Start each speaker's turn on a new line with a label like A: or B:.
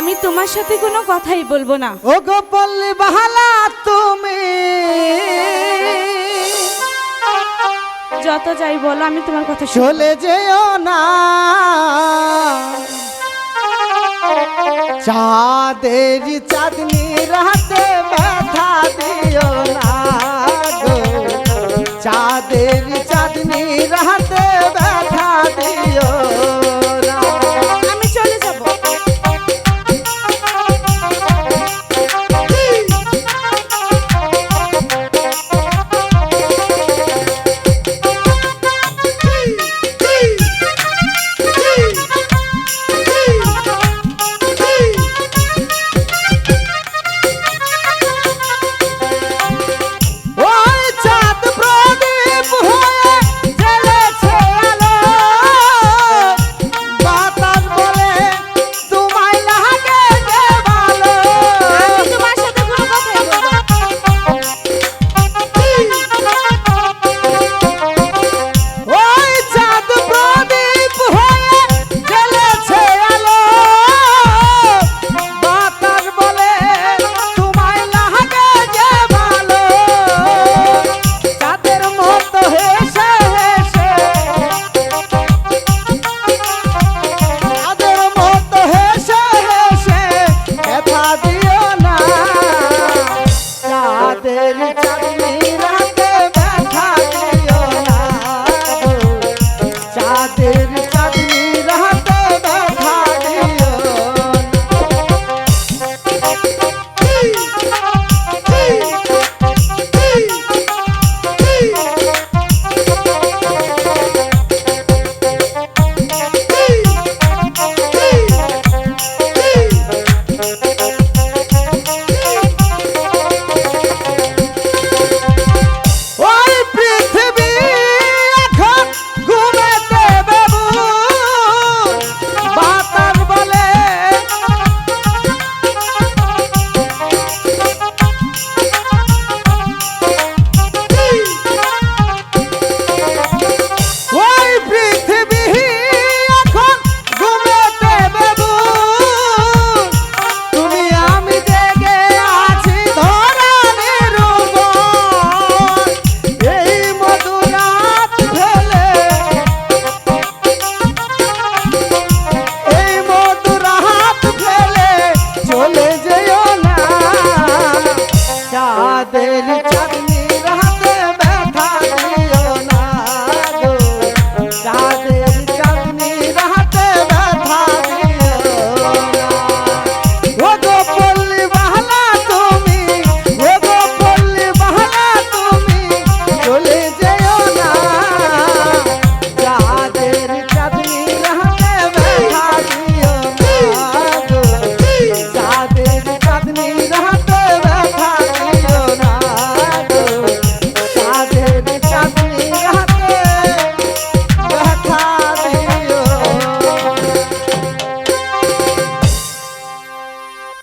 A: আমি তোমার সাথে কোনো কথাই বলব না।
B: ও গো পল্লী বাহালা তুমি।
A: যত যাই বলো আমি তোমার কথা।
B: চলে যেও না। চাঁদের চাঁদনি রাত every time.